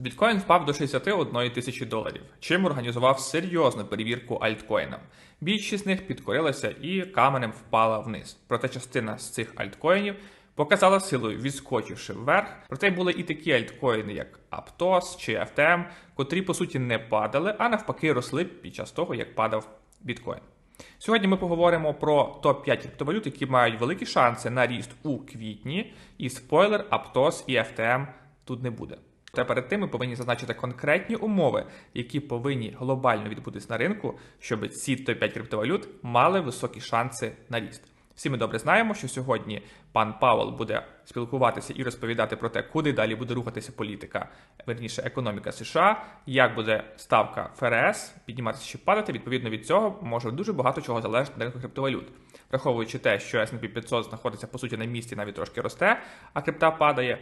Біткоін впав до 61 тисячі доларів, чим організував серйозну перевірку альткоїнам. Більшість з них підкорилася і каменем впала вниз. Проте частина з цих альткоїнів показала силою, відскочивши вверх. Проте були і такі альткоїни, як Aptos чи FTM, котрі по суті не падали, а навпаки росли під час того, як падав біткоін. Сьогодні ми поговоримо про топ-5 криптовалют, які мають великі шанси на ріст у квітні, і спойлер, Aptos і FTM тут не буде. Та перед тим ми повинні зазначити конкретні умови, які повинні глобально відбутись на ринку, щоб ці топ-5 криптовалют мали високі шанси на ріст. Всі ми добре знаємо, що сьогодні пан Павел буде спілкуватися і розповідати про те, куди далі буде рухатися політика, верніше економіка США, як буде ставка ФРС підніматися чи падати. Відповідно від цього може дуже багато чого залежати на ринку криптовалют, враховуючи те, що S&P 500 знаходиться по суті на місці, навіть трошки росте, а крипта падає.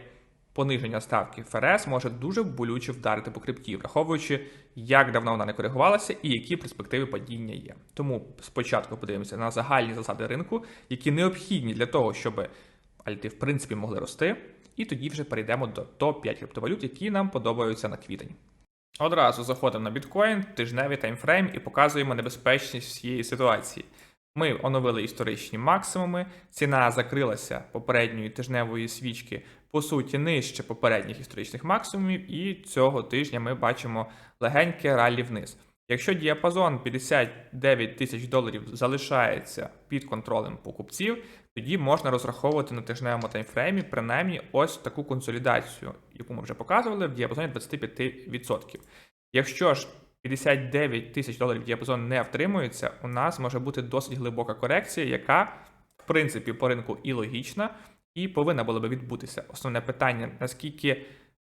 Пониження ставки ФРС може дуже болюче вдарити по крипті, враховуючи, як давно вона не коригувалася і які перспективи падіння є. Тому спочатку подивимося на загальні засади ринку, які необхідні для того, щоб альти в принципі могли рости, і тоді вже перейдемо до топ-5 криптовалют, які нам подобаються на квітень. Одразу заходимо на біткоін, тижневий таймфрейм і показуємо небезпечність всієї ситуації. Ми оновили історичні максимуми, ціна закрилася попередньої тижневої свічки, по суті, нижче попередніх історичних максимумів, і цього тижня ми бачимо легеньке раллі вниз. Якщо діапазон 59 тисяч доларів залишається під контролем покупців, тоді можна розраховувати на тижневому таймфреймі принаймні ось таку консолідацію, яку ми вже показували в діапазоні 25%. Якщо ж 59 тисяч доларів діапазон не втримується, у нас може бути досить глибока корекція, яка, в принципі, по ринку і логічна, і повинна була би відбутися. Основне питання: наскільки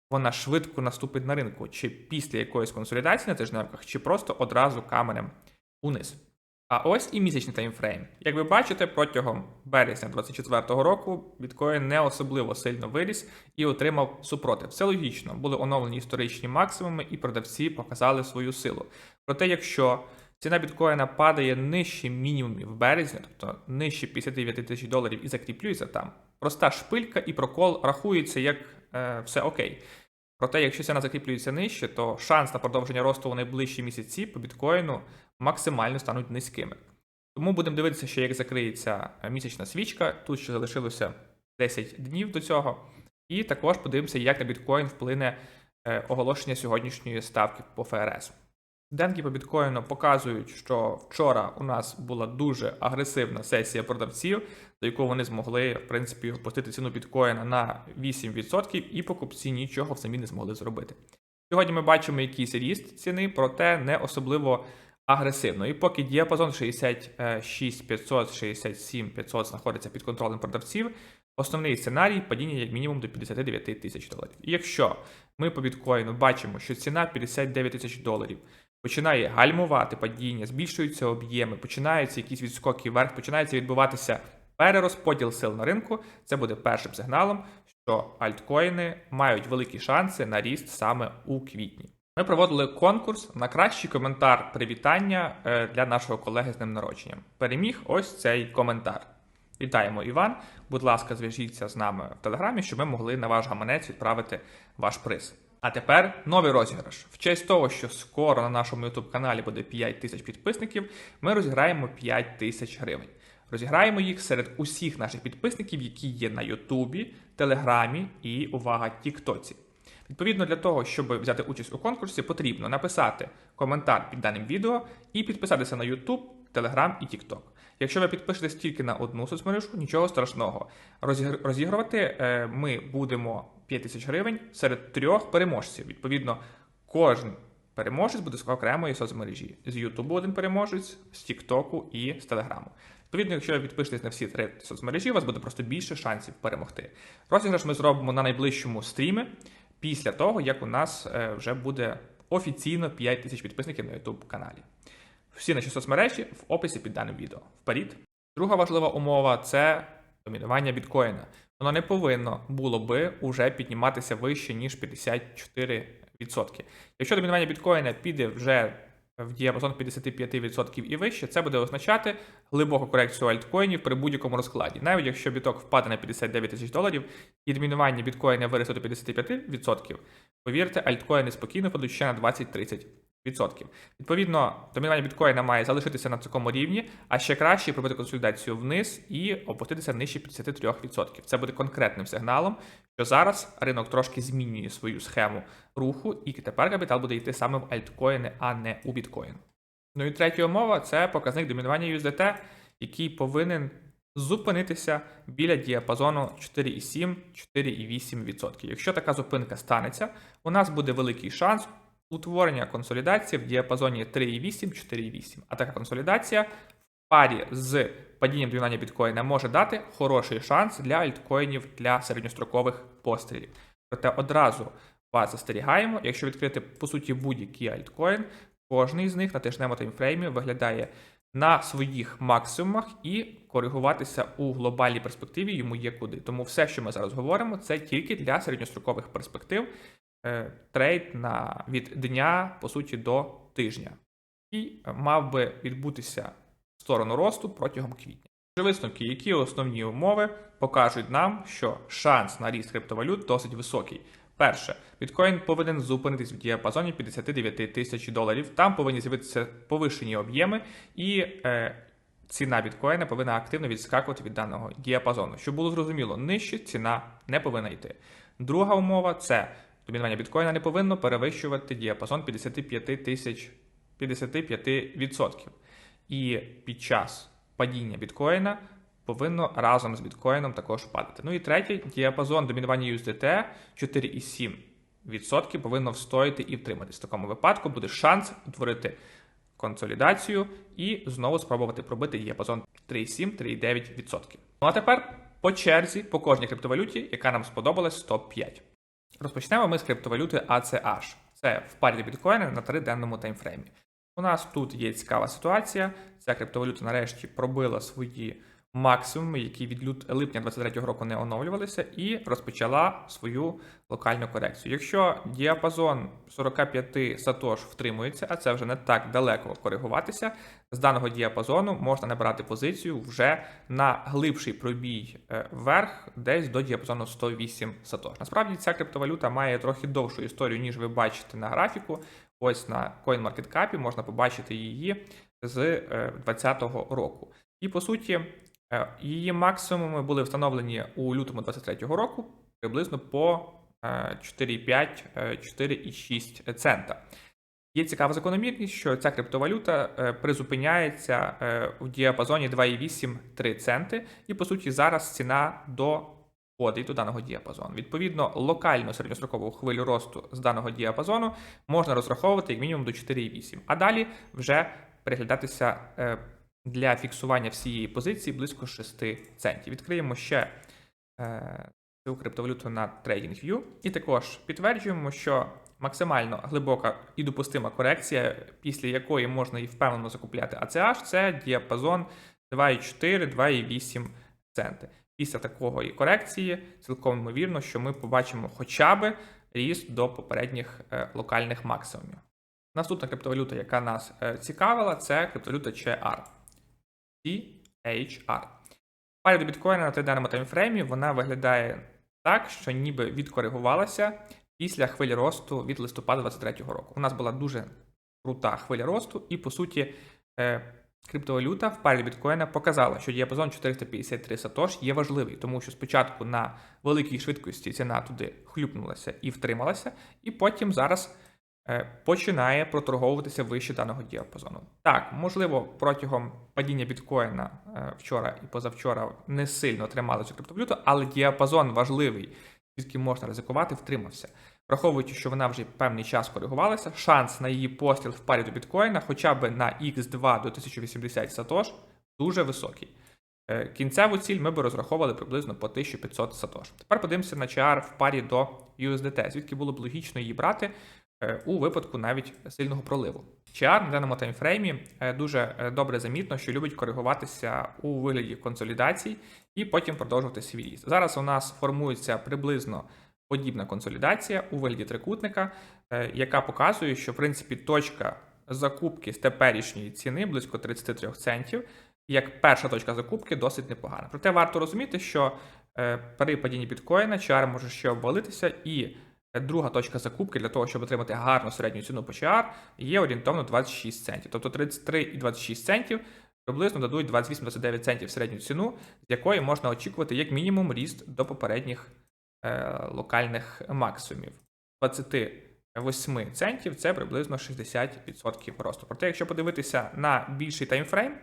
вона швидко наступить на ринку, чи після якоїсь консолідації на тижневках, чи просто одразу каменем униз. А ось і місячний таймфрейм. Як ви бачите, протягом березня 2024 року біткоін не особливо сильно виріс і отримав супротив. Це логічно, були оновлені історичні максимуми, і продавці показали свою силу. Проте, якщо ціна біткоїна падає нижче мінімумів в березні, тобто нижче 59 тисяч доларів і закріплюється там, проста шпилька і прокол рахується як е, все окей. Проте, якщо ціна закріплюється нижче, то шанс на продовження росту у найближчі місяці по біткоїну максимально стануть низькими. Тому будемо дивитися, ще як закриється місячна свічка. Тут ще залишилося 10 днів до цього. І також подивимося, як на біткоін вплине е, оголошення сьогоднішньої ставки по ФРС. Денки по біткоїну показують, що вчора у нас була дуже агресивна сесія продавців, за яку вони змогли, в принципі, опустити ціну біткоїна на 8%, і покупці нічого самі не змогли зробити. Сьогодні ми бачимо якийсь ріст ціни, проте не особливо агресивно. І поки діапазон 66 500, 67 500 знаходиться під контролем продавців, основний сценарій падіння як мінімум до 59 тисяч доларів. І якщо ми по біткоїну бачимо, що ціна 59 тисяч доларів починає гальмувати падіння, збільшуються об'єми, починаються якісь відскоки вверх, починається відбуватися перерозподіл сил на ринку, це буде першим сигналом, що альткоїни мають великі шанси на ріст саме у квітні. Ми проводили конкурс на кращий коментар привітання е, для нашого колеги з ним народженням. Переміг ось цей коментар. Вітаємо, Іван. Будь ласка, зв'яжіться з нами в телеграмі, щоб ми могли на ваш гаманець відправити ваш приз. А тепер новий розіграш. В честь того, що скоро на нашому youtube каналі буде 5 тисяч підписників, ми розіграємо 5 тисяч гривень. Розіграємо їх серед усіх наших підписників, які є на Ютубі, Телеграмі і увага Тіктоці. Відповідно, для того, щоб взяти участь у конкурсі, потрібно написати коментар під даним відео і підписатися на YouTube, Telegram і TikTok. Якщо ви підпишетесь тільки на одну соцмережу, нічого страшного. Розігрувати е, ми будемо 5 тисяч гривень серед трьох переможців. Відповідно, кожен переможець буде з окремої соцмережі. З YouTube один переможець, з TikTok і з Telegram. Відповідно, якщо ви підпишетесь на всі три соцмережі, у вас буде просто більше шансів перемогти. Розіграш ми зробимо на найближчому стрімі після того, як у нас е, вже буде офіційно 5 тисяч підписників на YouTube каналі. Всі наші соцмережі в описі під даним відео. Вперед. Друга важлива умова це домінування біткоїна. Воно не повинно було би уже підніматися вище, ніж 54%. Якщо домінування біткоїна піде вже в діапазон 55% і вище, це буде означати глибоку корекцію альткоїнів при будь-якому розкладі. Навіть якщо біток впаде на 59 тисяч доларів і домінування біткоїна виросте до 55%, повірте, альткоїни спокійно падуть ще на 20-30%. Відповідно, домінування біткоїна має залишитися на такому рівні, а ще краще пробити консолідацію вниз і опуститися нижче 53%. Це буде конкретним сигналом, що зараз ринок трошки змінює свою схему руху, і тепер капітал буде йти саме в альткоїни, а не у біткоін. Ну і третя умова це показник домінування USDT, який повинен зупинитися біля діапазону 4,7-4,8%. Якщо така зупинка станеться, у нас буде великий шанс утворення консолідації в діапазоні 3,8-4,8. А така консолідація в парі з падінням домінування біткоїна може дати хороший шанс для альткоїнів для середньострокових пострілів. Проте одразу вас застерігаємо, якщо відкрити по суті будь-який альткоін, кожний з них на тижневому таймфреймі виглядає на своїх максимумах і коригуватися у глобальній перспективі йому є куди. Тому все, що ми зараз говоримо, це тільки для середньострокових перспектив трейд на від дня по суті до тижня, і мав би відбутися в сторону росту протягом квітня. Отже, Висновки, які основні умови покажуть нам, що шанс на ріст криптовалют досить високий. Перше, біткоін повинен зупинитись в діапазоні 59 тисяч доларів. Там повинні з'явитися повищені об'єми, і е, ціна біткоїна повинна активно відскакувати від даного діапазону. Щоб було зрозуміло, нижче ціна не повинна йти. Друга умова це домінування біткоїна не повинно перевищувати діапазон 55 тисяч 55%. І під час падіння біткоїна повинно разом з біткоїном також падати. Ну і третє, діапазон домінування USDT 4,7% повинно встояти і втриматись. В такому випадку буде шанс утворити консолідацію і знову спробувати пробити діапазон 3,7-3,9%. Ну а тепер по черзі по кожній криптовалюті, яка нам сподобалась топ-5. Розпочнемо ми з криптовалюти ACH. Це в парі біткоїна на триденному таймфреймі. У нас тут є цікава ситуація. Ця криптовалюта нарешті пробила свої максимуми, які від липня 2023 року не оновлювалися, і розпочала свою локальну корекцію. Якщо діапазон 45 сатош втримується, а це вже не так далеко коригуватися, з даного діапазону можна набирати позицію вже на глибший пробій е, вверх, десь до діапазону 108 сатош. Насправді ця криптовалюта має трохи довшу історію, ніж ви бачите на графіку. Ось на CoinMarketCap можна побачити її з 2020 року. І по суті, е, її максимуми були встановлені у лютому 2023 року приблизно по 4,5-4,6 цента. Є цікава закономірність, що ця криптовалюта е, призупиняється е, в діапазоні 2,8-3 центи, і по суті зараз ціна до входить до даного діапазону. Відповідно, локальну середньострокову хвилю росту з даного діапазону можна розраховувати як мінімум до 4,8. А далі вже переглядатися е, для фіксування всієї позиції близько 6 центів. Відкриємо ще е, цю криптовалюту на TradingView і також підтверджуємо, що максимально глибока і допустима корекція, після якої можна і впевнено закупляти ACH, це діапазон 2,4-2,8 центи. Після такої корекції цілком ймовірно, що ми побачимо хоча б ріст до попередніх е, локальних максимумів. Наступна криптовалюта, яка нас е, цікавила, це криптовалюта CHR. CHR. Парі до біткоїна на триденному таймфреймі вона виглядає так, що ніби відкоригувалася після хвилі росту від листопада 2023 року. У нас була дуже крута хвиля росту, і, по суті, е, Криптовалюта в парі біткоїна показала, що діапазон 453 сатош є важливий, тому що спочатку на великій швидкості ціна туди хлюпнулася і втрималася, і потім зараз починає проторговуватися вище даного діапазону. Так, можливо, протягом падіння біткоїна е, вчора і позавчора не сильно тримали цю криптовалюту, але діапазон важливий, звідки можна ризикувати, втримався. Враховуючи, що вона вже певний час коригувалася, шанс на її постріл в парі до біткоїна хоча б на X2 до 1080 сатош дуже високий. Е, кінцеву ціль ми би розраховували приблизно по 1500 сатош. Тепер подивимося на CR в парі до USDT, звідки було б логічно її брати е, у випадку навіть сильного проливу. CR на даному таймфреймі е, дуже добре замітно, що любить коригуватися у вигляді консолідацій і потім продовжувати свій ріст. Зараз у нас формується приблизно подібна консолідація у вигляді трикутника, е, яка показує, що в принципі точка закупки з теперішньої ціни близько 33 центів. Як перша точка закупки досить непогана. Проте варто розуміти, що е, при падінні біткоїна чар може ще обвалитися, і е, друга точка закупки для того, щоб отримати гарну середню ціну по чар, є орієнтовно 26 центів. Тобто 33 і 26 центів приблизно дадуть 28-29 центів середню ціну, з якої можна очікувати як мінімум ріст до попередніх е, локальних максимумів. 28 центів це приблизно 60% росту. Проте, якщо подивитися на більший таймфрейм,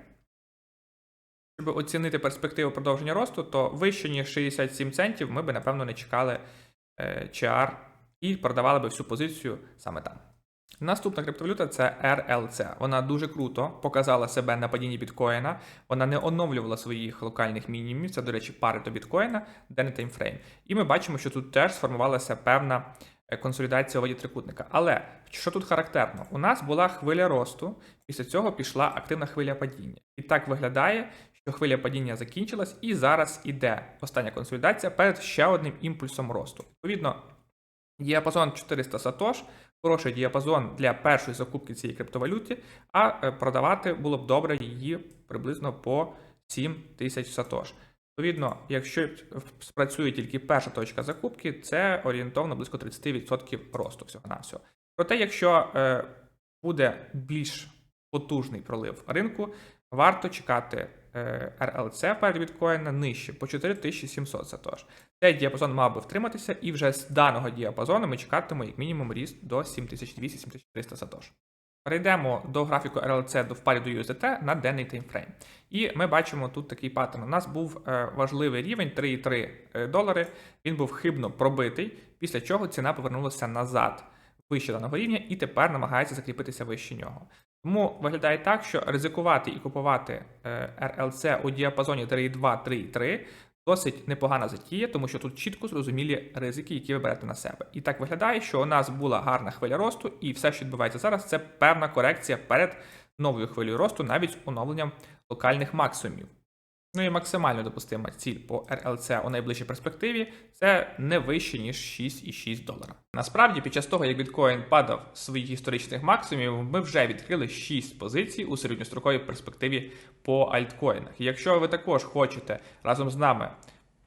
щоб оцінити перспективу продовження росту, то вище ніж 67 центів ми би, напевно, не чекали е, CR і продавали би всю позицію саме там. Наступна криптовалюта це RLC. Вона дуже круто показала себе на падінні біткоїна. Вона не оновлювала своїх локальних мінімумів. Це, до речі, пари до біткоїна, денний таймфрейм. І ми бачимо, що тут теж сформувалася певна е, консолідація у виді трикутника. Але що тут характерно? У нас була хвиля росту, після цього пішла активна хвиля падіння. І так виглядає, що хвиля падіння закінчилась, і зараз іде остання консолідація перед ще одним імпульсом росту. Відповідно, діапазон 400 сатош, хороший діапазон для першої закупки цієї криптовалюти, а е, продавати було б добре її приблизно по 7 тисяч сатош. Відповідно, якщо спрацює тільки перша точка закупки, це орієнтовно близько 30% росту всього на всього. Проте, якщо е, буде більш потужний пролив ринку, варто чекати RLC перед біткоїна нижче по 4700 сатош. Цей діапазон мав би втриматися, і вже з даного діапазону ми чекатимемо як мінімум ріст до 7200-7300 сатош. Перейдемо до графіку RLC до впарі до USDT на денний таймфрейм. І ми бачимо тут такий паттерн. У нас був е, важливий рівень 3,3 долари. Він був хибно пробитий, після чого ціна повернулася назад вище даного рівня і тепер намагається закріпитися вище нього. Тому виглядає так, що ризикувати і купувати е, RLC у діапазоні 3,2-3,3 досить непогана затія, тому що тут чітко зрозумілі ризики, які ви берете на себе. І так виглядає, що у нас була гарна хвиля росту, і все, що відбувається зараз, це певна корекція перед новою хвилею росту, навіть з оновленням локальних максимумів. Ну і максимально допустима ціль по RLC у найближчій перспективі це не вище, ніж 6,6 долара. Насправді, під час того, як біткоін падав своїх історичних максимумів, ми вже відкрили 6 позицій у середньостроковій перспективі по альткоїнах. Якщо ви також хочете разом з нами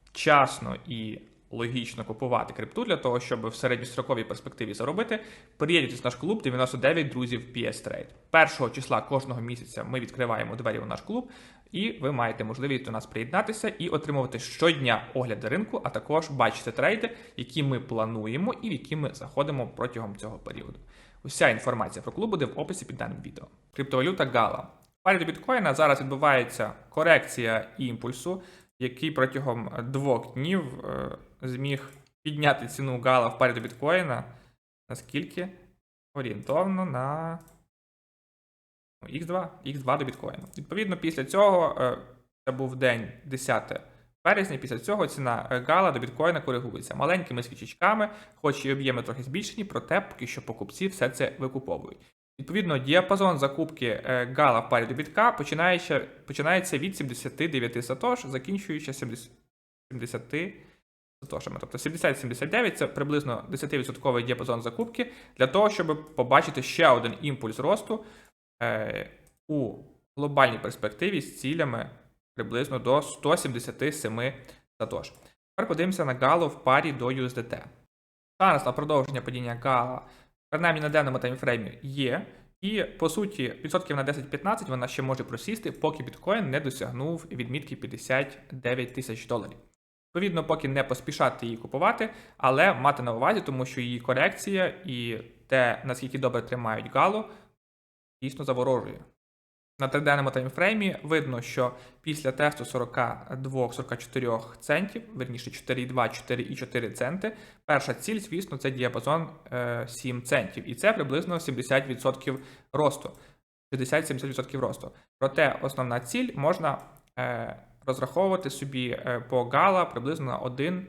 вчасно і логічно купувати крипту для того, щоб в середньостроковій перспективі заробити, приєднуйтесь в наш клуб 99 друзів PS Trade. Першого числа кожного місяця ми відкриваємо двері у наш клуб, і ви маєте можливість до нас приєднатися і отримувати щодня огляди ринку, а також бачити трейди, які ми плануємо і в які ми заходимо протягом цього періоду. Уся інформація про клуб буде в описі під даним відео. Криптовалюта. В парі до біткоїна зараз відбувається корекція імпульсу, який протягом двох днів е, зміг підняти ціну Гала в парі до біткоїна. Наскільки? Орієнтовно на X2, X2 до біткоїну. Відповідно, після цього е, це був день 10 березня. Після цього ціна е, гала до біткоїна коригується маленькими свічечками, хоч і об'єми трохи збільшені, проте поки що покупці все це викуповують. Відповідно, діапазон закупки е, гала в парі до бітка починається, від 79 сатош, закінчуючи 70 сатошами. Тобто 70-79 це приблизно 10% діапазон закупки для того, щоб побачити ще один імпульс росту е, у глобальній перспективі з цілями приблизно до 177 сатош. Тепер подивимося на галу в парі до USDT. Шанс на продовження падіння гала, принаймні на денному таймфреймі, є. І, по суті, відсотків на 10-15 вона ще може просісти, поки біткоін не досягнув відмітки 59 тисяч доларів. Відповідно, поки не поспішати її купувати, але мати на увазі, тому що її корекція і те, наскільки добре тримають галу, дійсно заворожує. На триденному таймфреймі видно, що після тесту 42-44 центів, верніше 4,2-4,4 центи, перша ціль, звісно, це діапазон 7 центів. І це приблизно 70% росту. 60-70% росту. Проте основна ціль можна е, розраховувати собі е, по гала приблизно на 1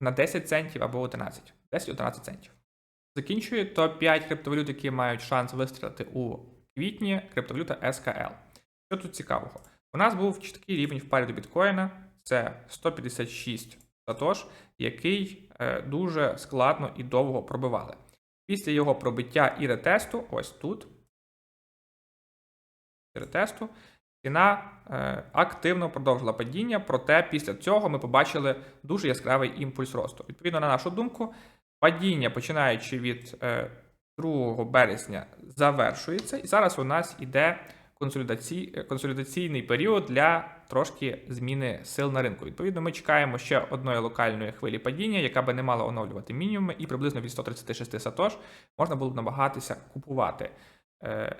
на 10 центів або 11. 10-11 центів. Закінчує топ-5 криптовалют, які мають шанс вистрілити у квітні криптовалюта SKL. Що тут цікавого? У нас був чіткий рівень в парі до біткоїна, це 156 сатош, який е, дуже складно і довго пробивали. Після його пробиття і ретесту, ось тут, тесту, ціна е, активно продовжила падіння, проте після цього ми побачили дуже яскравий імпульс росту. Відповідно, на нашу думку, падіння, починаючи від е, 2 березня, завершується, і зараз у нас іде е, консолідаційний період для трошки зміни сил на ринку. Відповідно, ми чекаємо ще одної локальної хвилі падіння, яка би не мала оновлювати мінімуми, і приблизно від 136 сатош можна було б намагатися купувати е,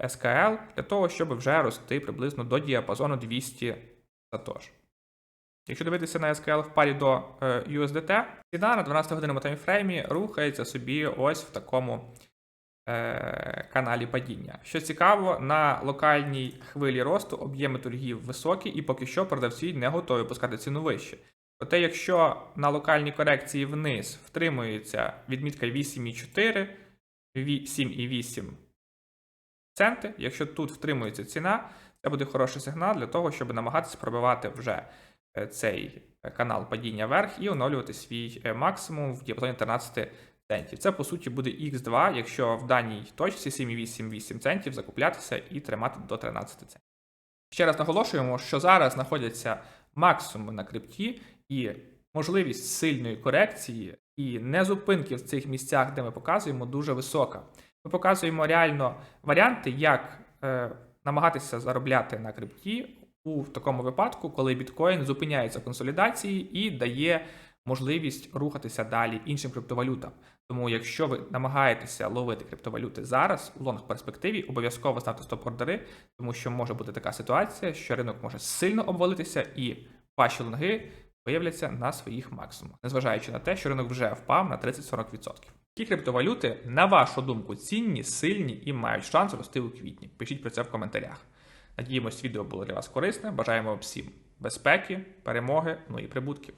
SKL для того, щоб вже рости приблизно до діапазону 200 сатош. Якщо дивитися на SQL в парі до е, USDT, ціна на 12 годинному таймфреймі рухається собі ось в такому е, каналі падіння. Що цікаво, на локальній хвилі росту об'єми торгів високі, і поки що продавці не готові пускати ціну вище. Проте, якщо на локальній корекції вниз втримується відмітка 8,4, 7,8 центи, якщо тут втримується ціна, це буде хороший сигнал для того, щоб намагатися пробивати вже е, цей е, канал падіння вверх і оновлювати свій е, максимум в діапазоні 13 центів. Це по суті буде X2, якщо в даній точці 7,88 центів закуплятися і тримати до 13 центів. Ще раз наголошуємо, що зараз знаходяться максимуми на крипті і можливість сильної корекції і незупинки в цих місцях, де ми показуємо, дуже висока. Ми показуємо реально варіанти, як е, намагатися заробляти на крипті у такому випадку, коли біткоін зупиняється в консолідації і дає можливість рухатися далі іншим криптовалютам. Тому, якщо ви намагаєтеся ловити криптовалюти зараз у лонг перспективі, обов'язково ставте стоп-ордери, тому що може бути така ситуація, що ринок може сильно обвалитися і ваші лонги виявляться на своїх максимумах, незважаючи на те, що ринок вже впав на 30-40%. Які криптовалюти, на вашу думку, цінні, сильні і мають шанс рости у квітні? Пишіть про це в коментарях. Надіємось, відео було для вас корисне. Бажаємо всім безпеки, перемоги, ну і прибутків.